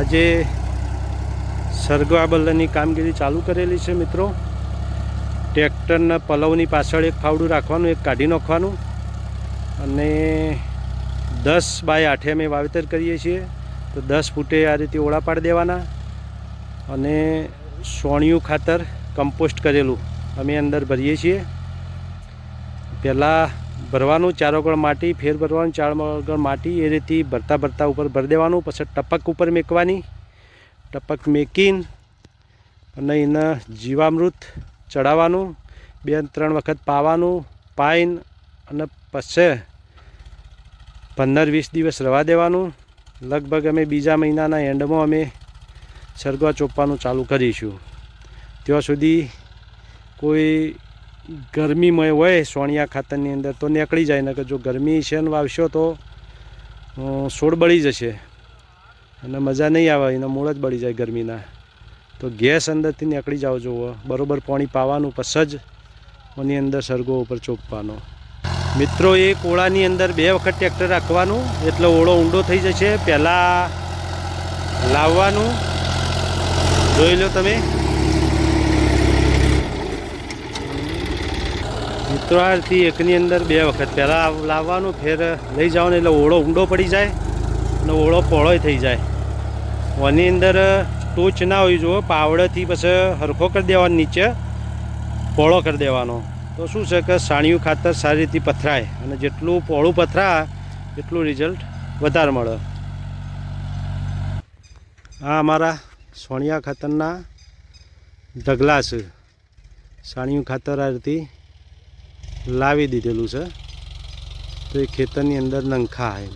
આજે સરગવા બલ્લની કામગીરી ચાલુ કરેલી છે મિત્રો. ટ્રેક્ટરના પલવની પાછળ એક ફાવડું રાખવાનું, એક કાઢી નાખવાનું અને દસ બાય આઠે અમે વાવેતર કરીએ છીએ. તો દસ ફૂટે આ રીતે ઓળા પાડી દેવાના અને સોણિયું ખાતર કમ્પોસ્ટ કરેલું અમે અંદર ભરીએ છીએ. પહેલાં ભરવાનું ચારોગળ માટી, ફેર ભરવાનું ચાર ઓગળ માટી, એ રીતે ભરતા ભરતા ઉપર ભરી દેવાનું, પછી ટપક ઉપર મેકવાની. ટપક મેકીન, અને એને જીવામૃત ચડાવવાનું, બે ત્રણ વખત પાવાનું પાઈન અને પછી પંદર વીસ દિવસ રવા દેવાનું. લગભગ અમે બીજા મહિનાના એન્ડમાં અમે સરગવા ચોપવાનું ચાલુ કરીશું. ત્યાં સુધી કોઈ ગરમીમય હોય, સોણિયા ખાતરની અંદર તો નીકળી જાય ને કે જો ગરમી છે ને વાવશો તો છોડ બળી જશે. અને મજા નહીં આવે, એના મૂળ જ બળી જાય ગરમીના. તો ગેસ અંદરથી નીકળી જાવ જુઓ, બરાબર પાણી પાવાનું પછી જ એની અંદર સરગો ઉપર ચોપવાનો. મિત્રો, એ ઓળાની અંદર બે વખત ટ્રેક્ટર રાખવાનું, એટલે ઓળો ઊંડો થઈ જશે, પહેલાં લાવવાનું. જોઈ લો તમે. મિત્રો એકની અંદર બે વખત. પહેલાં લાવવાનું, ફેર લઈ જવાનું એટલે ઓળો ઊંડો પડી જાય અને ઓળો પહોળોય થઈ જાય. ઓની અંદર ટોચ ના હોય જુઓ પાવડેથી પછી હરખો કરી દેવાનો, નીચે પહોળો કરી દેવાનો. તો શું છે કે સાણિયું ખાતર સારી રીતે પથરાય અને જેટલું પહોળું પથરા, એટલું રિઝલ્ટ વધારે મળે. આ અમારા સોણિયા ખાતરના ઢગલા છે. સાણિયું ખાતર આ રીતે લાવી દીધેલું છે. તો એ ખેતરની અંદર નંખા એમ.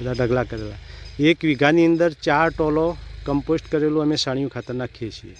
બધા ઢગલા કરેલા. એક વીઘાની અંદર ચાર ટોલો કમ્પોસ્ટ કરેલું અમે સાણિયું ખાતર નાખીએ છીએ.